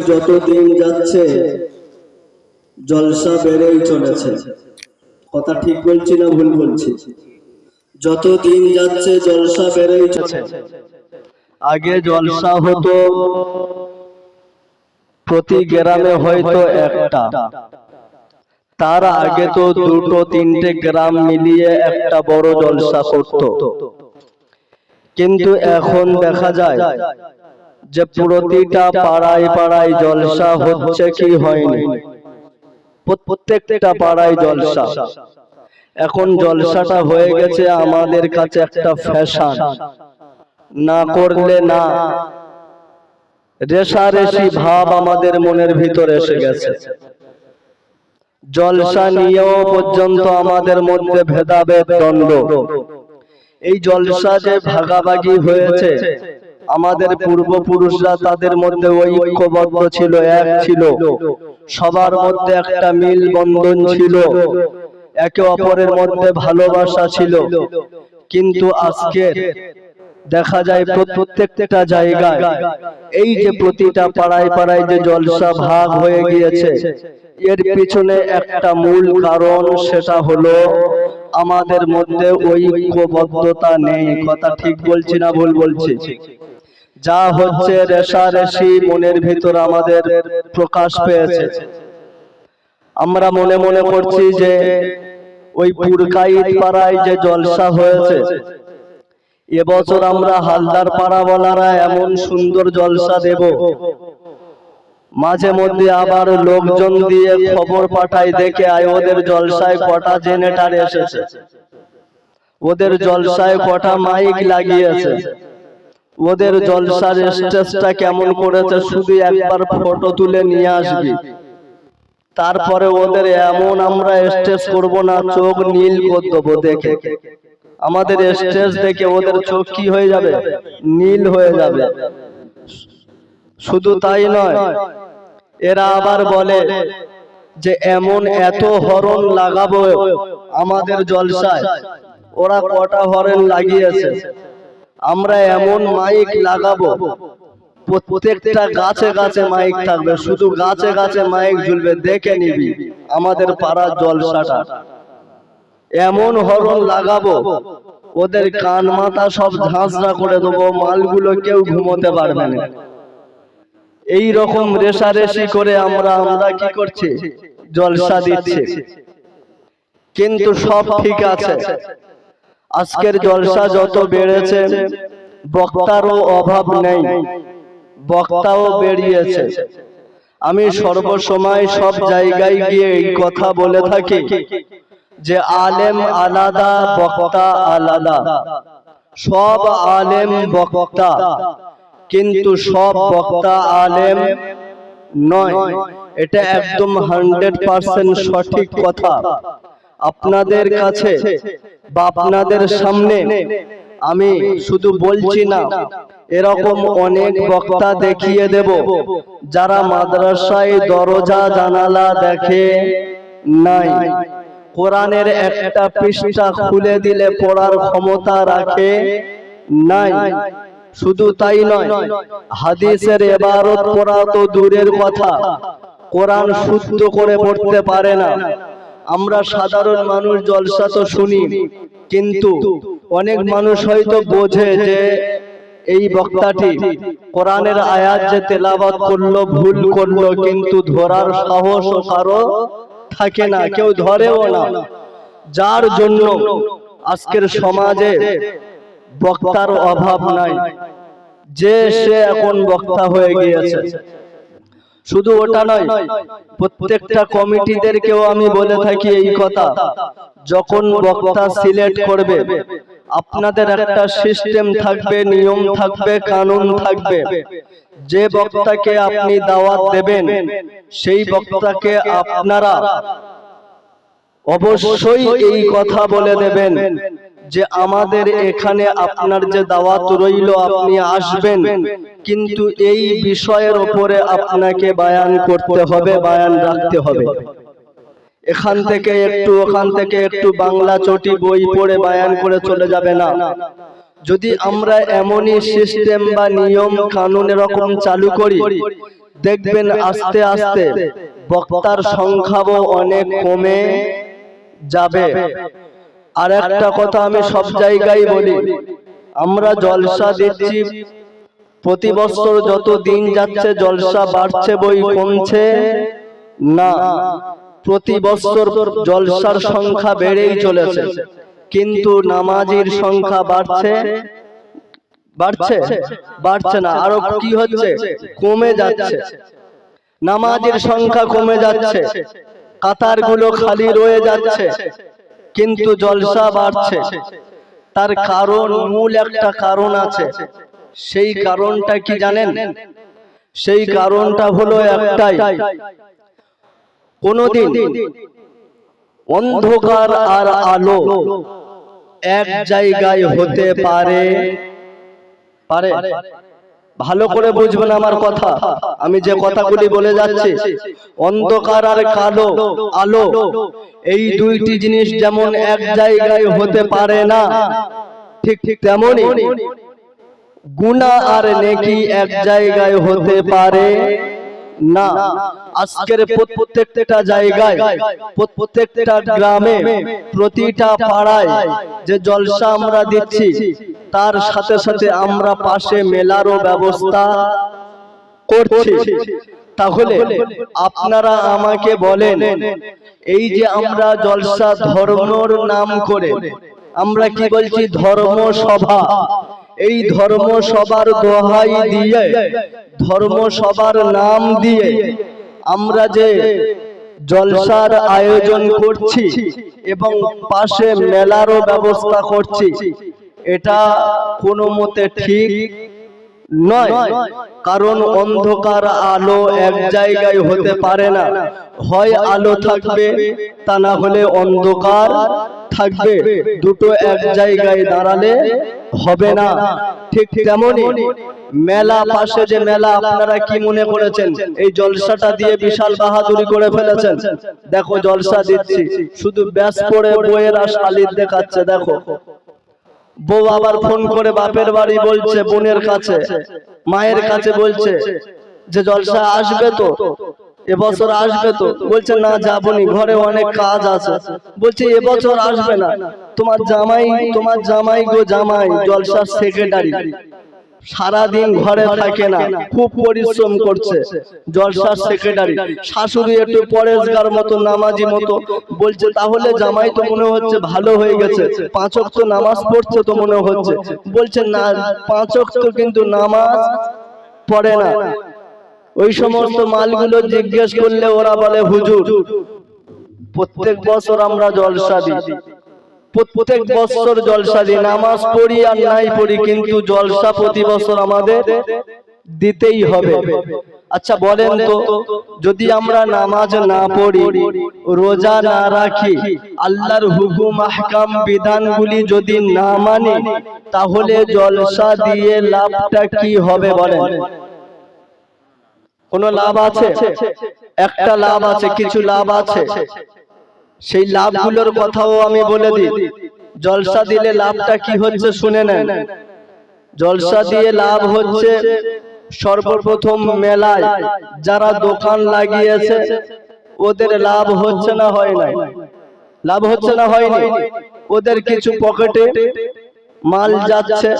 যত দিন যাচ্ছে, জলসা বেড়েই চলেছে। কথা ঠিক বলছি না ভুল বলছি? যত দিন যাচ্ছে, জলসা বেড়েই চলেছে। আগে জলসা হতো, প্রতি গ্রামে হয়তো একটা। তার আগে তো দুটো, তিনটে গ্রাম মিলিয়ে একটা বড় জলসা করতো। কিন্তু এখন দেখা যায় যে প্রতিটা পাড়ায় পাড়ায় জলসা হচ্ছে কি হয়নি? প্রত্যেকটা পাড়ায় জলসা। এখন জলসাটা হয়ে গেছে আমাদের কাছে একটা ফ্যাশন না করলে না। রেশারেশি ভাব আমাদের মনের ভিতরে এসে গেছে। জলসা নিয়েও পর্যন্ত আমাদের মধ্যে ভেদাভেদ দ্বন্দ্ব। এই জলসা যে ভাগাভাগি হয়েছে আমাদের পূর্বপুরুষরা তাদের মধ্যে ঐক্যবদ্ধ ছিল এক ছিল। সবার মধ্যে একটা মিল বন্ধন ছিল। একে অপরের মধ্যে ভালোবাসা ছিল। কিন্তু আজকে দেখা যায় প্রত্যেকটা জায়গায় এই যে প্রতিটা পাড়ায় পাড়ায় যে জলসা ভাগ হয়ে গিয়েছে এর পিছনে একটা মূল কারণ সেটা হলো আমাদের মধ্যে ঐক্যবদ্ধতা নেই। কথা ঠিক বলছি না ভুল বলছি। যা হচ্ছে রেশারেশি মনের ভিতর আমাদের প্রকাশ পেয়েছে। আমরা মনে মনে করছি যে ওই পুরকাইত পাড়ায় যে জলসা হয়েছে, এবছর আমরা হালদার পাড়াওয়ালারা এমন সুন্দর জলসা দেব। মাঝে মধ্যে আবার লোকজন দিয়ে খবর পাঠায় দেখে আয়, ওদের জলসায় কটা জেনেটার এসেছে। ওদের জলসায় কটা মাইক লাগিয়েছে। ওদের জলসার স্টেজটা কেমন করেছে শুধু একবার ফটো তুলে নিয়ে আসবি। তারপরে ওদের এমন আমরা স্টেজ করব না চোখ নীল করে দেবো দেখে। আমাদের স্টেজ দেখে ওদের চোখ কি হয়ে যাবে? নীল হয়ে যাবে। শুধু তাই নয় এরা আবার বলে যে এমন এত হরণ লাগাবো আমাদের জলসায়। ওরা কটা হরণ লাগিয়েছে। আমরা এমন মাইক লাগাবো। প্রত্যেকটা গাছে গাছে মাইক থাকবে, শুধু গাছে গাছে মাইক ঝুলবে, দেখে নিবি আমাদের পাড়ার জলসাটা এমন হরণ লাগাবো, ওদের কান মাথা সব ঝাঁঝরা করে দেবো, মালগুলো কেউ ঘুমোতে পারবে না। এই রকম রেশারেশি করে আমরা আমরা কি করছি? জলসা দিচ্ছি। কিন্তু সব ঠিক আছে। আজকের জলসা যত বেড়েছে বক্তারও অভাব নেই বক্তাও বেরিয়েছে। আমি সর্বসময় সব জায়গায় গিয়ে এই কথা বলে থাকি যে আলেম আলাদা বক্তা আলাদা। সব আলেম বক্তা। কিন্তু সব বক্তা আলেম নয়। এটা একদম হান্ড্রেড পার্সেন্ট সঠিক কথা। আপনাদের কাছে বা আপনাদের সামনে আমি শুধু বলছি না এরকম অনেক বক্তা দেখিয়ে দেব যারা মাদ্রাসায় দরজা জানালা দেখে নাই। কোরআনের একটা পৃষ্ঠা খুলে দিলে পড়ার ক্ষমতা রাখে নাই। শুধু তাই নয় হাদিসের এবারত পড়া তো দূরের কথা। কোরআন শুদ্ধ করে পড়তে পারে না। আমরা সাধারণ মানুষ জলসা তো শুনি, কিন্তু অনেক মানুষ হয়তো বোঝে যে এই বক্তাটি কোরআনের আয়াত যে তেলাবাত করল, ভুল করল, কিন্তু ধরার সাহস ও কারও থাকে না, কেউ ধরেও না। যার জন্য আজকের সমাজে বক্তার অভাব নাই। যে সে এখন বক্তা হয়ে গিয়েছে। শুধু ওটা নয়, প্রত্যেকটা কমিটিদেরকেও আমি বলে থাকি এই কথা। যখন বক্তা সিলেক্ট করবে, আপনাদের একটা সিস্টেম থাকবে, নিয়ম থাকবে, কানুন থাকবে। যে বক্তাকে আপনি দাওয়াত দেবেন, সেই বক্তাকে আপনারা অবশ্যই এই কথা বলে দেবেন। যে আমাদের এখানে আপনার যে দাওয়াত রইল, আপনি আসবেন। কিন্তু এই বিষয়ের উপরে আপনাকে বায়ান করতে হবে, বায়ান রাখতে হবে। এখান থেকে একটু, ওখান থেকে একটু বাংলা চটি বই পড়ে বায়ান করে চলে যাবে না। যদি আমরা এমনই সিস্টেম বা নিয়ম, কানুন এরকম চালু করি, দেখবেন আস্তে আস্তে বক্তার সংখ্যাও অনেক কমে যাবে। আর একটা কথা আমি সব জায়গায় বলি। আমরা জলসা দিচ্ছি। প্রতি বছর যত দিন যাচ্ছে জলসা বাড়ছে বই কমছে। না প্রতি বছর জলসার সংখ্যা বেড়েই চলেছে। কিন্তু নামাজির সংখ্যা বাড়ছে। বাড়ছে। বাড়ছে। না। আরও কি হচ্ছে? কমে যাচ্ছে। নামাজের সংখ্যা কমে যাচ্ছে। কাতারগুলো খালি রয়ে যাচ্ছে। কিন্তু জলসা বাড়ছে। তার কারণ মূল একটা কারণ আছে। সেই কারণটা কি জানেন? সেই কারণটা হলো একটাই। কোনদিন অন্ধকার আর আলো এক জায়গায় হতে পারে। পারে। ভালো করে বুঝবেন আমার কথা। আমি যে কথাগুলি বলে যাচ্ছি অন্ধকার আর কালো আলো এই দুইটি জিনিস যেমন এক জায়গায় হতে পারে না ঠিক ঠিক তেমনই গুণা আর নেকি এক জায়গায় হতে পারে। না আজকের প্রত্যেকটা জায়গায় প্রত্যেকটা গ্রামে প্রতিটা পাড়ায় যে জলসা আমরা দিচ্ছি তার সাথে সাথে আমরা পাশে মেলারও ব্যবস্থা করছি। তাহলে আপনারা আমাকে বলেন এই যে আমরা জলসা ধর্মর নাম করে আমরা কি বলছি ধর্ম সভা এই ধর্ম সবার দোহাই দিয়ে, ধর্ম সবার নাম দিয়ে আমরা যে জলসার আয়োজন করছি এবং পাশে মেলারও ব্যবস্থা করছি, এটা কোনো মতে ঠিক কারণ অন্ধকার আলো এক জায়গায় হতে পারে না। হয় আলো থাকবে, তা না হলে অন্ধকার থাকবে। দুটো এক জায়গায় দাঁড়ালে হবে না। ঠিক তেমনই মেলা পাশে যে মেলা, আপনারা কি মনে করেছেন? এই জলসাটা দিয়ে বিশাল বাহাদুরি করে ফেলেছেন। দেখো জলসা দিচ্ছি। শুধু ব্যাস পড়ে বইয়ের শালির দেখাচ্ছে, দেখো। বউ আবার ফোন করে বাপের বাড়ি বলছে, বোনের কাছে, মায়ের কাছে বলছে যে জলসা আসবে তো, এবছর আসবে তো। বলছে, না যাবনি ঘরে অনেক কাজ আছে। বলছে, এবছর আসবে না। তোমার জামাই তোমার জামাই গো জামাই, জলসার সেক্রেটারি সারাদিন ঘরে থাকে না। খুব পরিশ্রম করছে। জলসার সেক্রেটারি শাশুড়ি একটু পরেশগার মতো নামাজি মতো। বলছে তাহলে জামাই তো মনে হচ্ছে ভালো হয়ে গেছে। পাঁচক তো নামাজ পড়ছে তো মনে হচ্ছে। বলছে না পাঁচক তো কিন্তু নামাজ পড়ে না। ওই সমস্ত মালগুলো জিজ্ঞেস করলে ওরা বলে হুজুর প্রত্যেক বছর আমরা জলসা দিই। প্রত্যেক বছর জলসা দিই নামাজ পড়ি, আর নাই পড়ি কিন্তু জলসা প্রতি বছর আমাদের দিতেই হবে। আচ্ছা বলেন তো, যদি আমরা নামাজ না পড়ি, রোজা না রাখি, আল্লাহর হুকুম, আহকাম, বিধানগুলি যদি না মানি, তাহলে জলসা দিয়ে লাভটা কি হবে বলেন? কোনো লাভ আছে? একটা লাভ আছে, কিছু লাভ আছে। সেই লাভগুলোর কথাও আমি বলে দিই। জলসা দিলে লাভটা কি হচ্ছে শুনে নেন। জলসা দিয়ে লাভ হচ্ছে সর্বপ্রথম মেলায় যারা দোকান লাগিয়েছে, ওদের লাভ হচ্ছে না হয় নাই। লাভ হচ্ছে না হয়নি। ওদের কিছু পকেটে মাল যাচ্ছে।